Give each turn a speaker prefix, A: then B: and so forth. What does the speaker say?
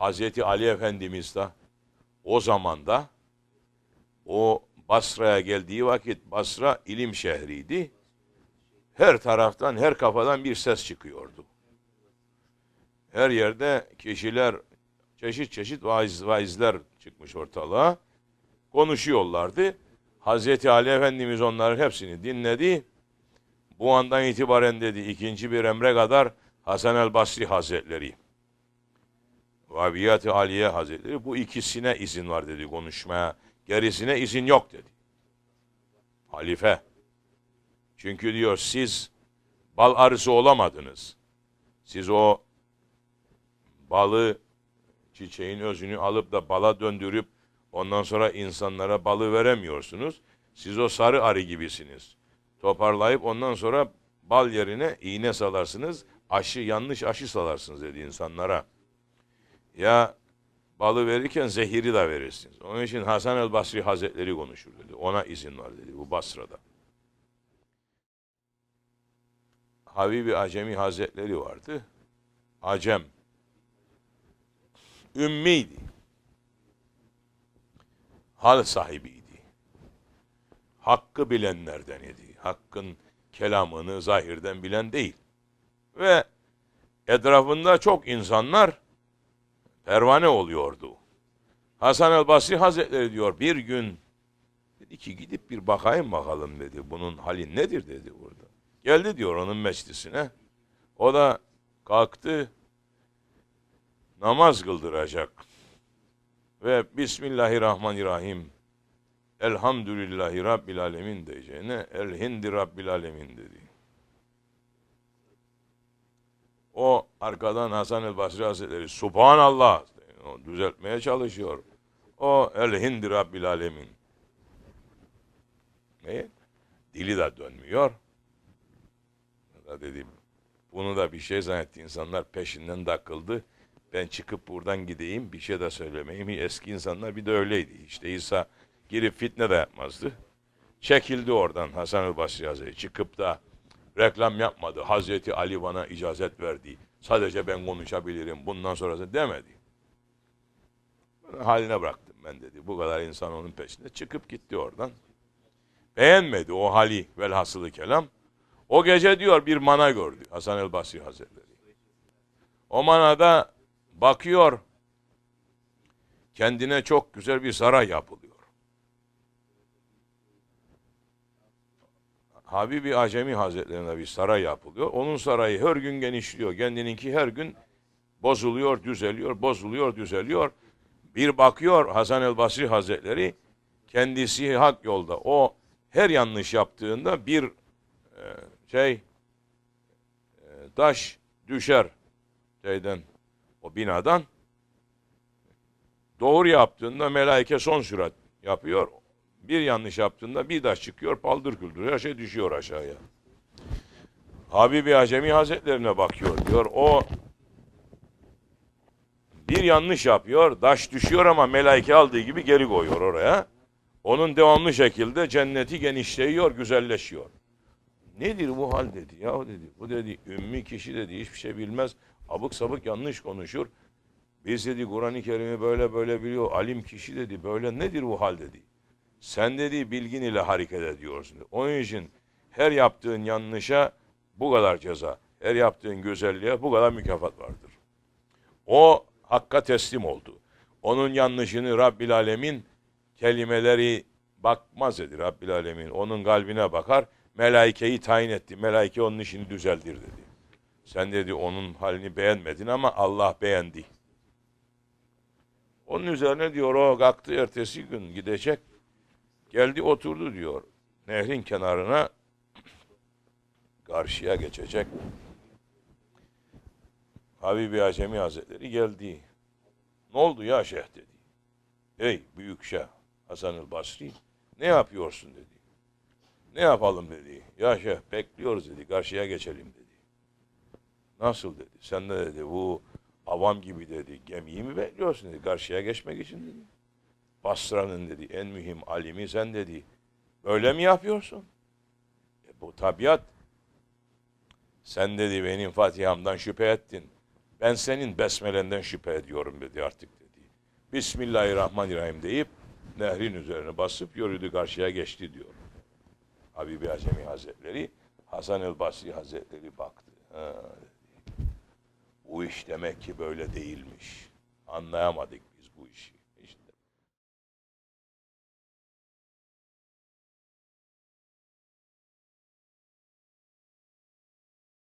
A: Hazreti Ali Efendimiz de o zamanda o Basra'ya geldiği vakit Basra ilim şehriydi. Her taraftan, her kafadan bir ses çıkıyordu. Her yerde kişiler, çeşit çeşit vaiz, vaizler çıkmış ortalığa. Konuşuyorlardı. Hazreti Ali Efendimiz onların hepsini dinledi. Bu andan itibaren dedi ikinci bir emre kadar Hasan el Basri Hazretleri, Vabiyat-ı Aliye Hazretleri bu ikisine izin var dedi konuşmaya. Gerisine izin yok dedi. Halife. Çünkü diyor siz bal arısı olamadınız. Siz o balı çiçeğin özünü alıp da bala döndürüp ondan sonra insanlara balı veremiyorsunuz. Siz o sarı arı gibisiniz. Toparlayıp ondan sonra bal yerine iğne salarsınız. Aşı yanlış aşı salarsınız dedi insanlara. Ya balı verirken zehiri de verirsiniz. Onun için Hasan el Basri Hazretleri konuşur dedi. Ona izin var dedi bu Basra'da. Habibi Acemi Hazretleri vardı. Acem. Ümmiydi. Hal sahibiydi. Hakkı bilenlerden idi. Hakkın kelamını zahirden bilen değil. Ve etrafında çok insanlar pervane oluyordu. Hasan el Basri Hazretleri diyor bir gün dedi ki gidip bir bakayım bakalım dedi. Bunun hali nedir dedi burada. Geldi diyor onun meclisine. O da kalktı namaz kıldıracak. Ve Bismillahirrahmanirrahim Elhamdülillahi Rabbil Alemin diyeceğine El Hindi Rabbil Alemin dedi. O arkadan Hasan el Basri Hazretleri Subhanallah o düzeltmeye çalışıyor. O El Hindi Rabbil Alemin. Ne? Dili de dönmüyor. Da dedim. Bunu da bir şey zannetti. insanlar peşinden takıldı. Ben çıkıp buradan gideyim bir şey de söylemeyeyim. Eski insanlar bir de öyleydi. İşte İsa girip fitne de yapmazdı. Çekildi oradan Hasan el Basri Hazretleri. Çıkıp da reklam yapmadı. Hazreti Ali bana icazet verdi. Sadece ben konuşabilirim. Bundan sonrası demedi. Haline bıraktım ben dedi. Bu kadar insan onun peşinde. Çıkıp gitti oradan. Beğenmedi o hali velhasılı kelam. O gece diyor bir mana gördü Hasan el Basri Hazretleri. O manada bakıyor kendine çok güzel bir saray yapılıyor. Habibi Acemi Hazretlerine bir saray yapılıyor. Onun sarayı her gün genişliyor. Kendininki her gün bozuluyor, düzeliyor, bozuluyor, düzeliyor. Bir bakıyor Hasan el Basri Hazretleri kendisi hak yolda. O her yanlış yaptığında bir e, şey e, taş düşer şeyden o binadan. Doğru yaptığında melaike son sürat yapıyor. Bir yanlış yaptığında bir taş çıkıyor, paldır küldür, her şey düşüyor aşağıya. Habibi Acemi Hazretlerine bakıyor diyor. O bir yanlış yapıyor, taş düşüyor ama melaike aldığı gibi geri koyuyor oraya. Onun devamlı şekilde cenneti genişliyor, güzelleşiyor. Nedir bu hal dedi. Ya dedi. Bu dedi ümmi kişi dedi hiçbir şey bilmez. Abuk sabık yanlış konuşur. Biz dedi Kur'an-ı Kerim'i böyle böyle biliyor. Alim kişi dedi. Böyle nedir bu hal dedi. Sen dedi bilgin ile hareket ediyorsun. Onun için her yaptığın yanlışa bu kadar ceza. Her yaptığın güzelliğe bu kadar mükafat vardır. O hakka teslim oldu. Onun yanlışını Rabbil Alemin kelimeleri bakmaz dedi Rabbil Alemin. Onun kalbine bakar. Melaikeyi tayin etti. Melaike onun işini düzeldir dedi. Sen dedi onun halini beğenmedin ama Allah beğendi. Onun üzerine diyor o kalktı ertesi gün gidecek. Geldi oturdu diyor. Nehrin kenarına karşıya geçecek. Habibi Acemi Hazretleri geldi. Ne oldu ya şeyh dedi. Ey büyük şeyh Hasan el Basri ne yapıyorsun dedi. Ne yapalım dedi. Ya şeyh bekliyoruz dedi. Karşıya geçelim dedi. Nasıl dedi. Sen de dedi bu avam gibi dedi. Gemiyi mi bekliyorsun dedi. Karşıya geçmek için dedi. Basra'nın dedi en mühim alimi sen dedi. Böyle mi yapıyorsun? E, bu tabiat. Sen dedi benim Fatiha'mdan şüphe ettin. Ben senin besmelenden şüphe ediyorum dedi artık dedi. Bismillahirrahmanirrahim deyip nehrin üzerine basıp yürüdü karşıya geçti diyor. Habibi Acemi Hazretleri Hasan el Basri Hazretleri baktı. Ha, dedi. Bu iş demek ki böyle değilmiş. Anlayamadık.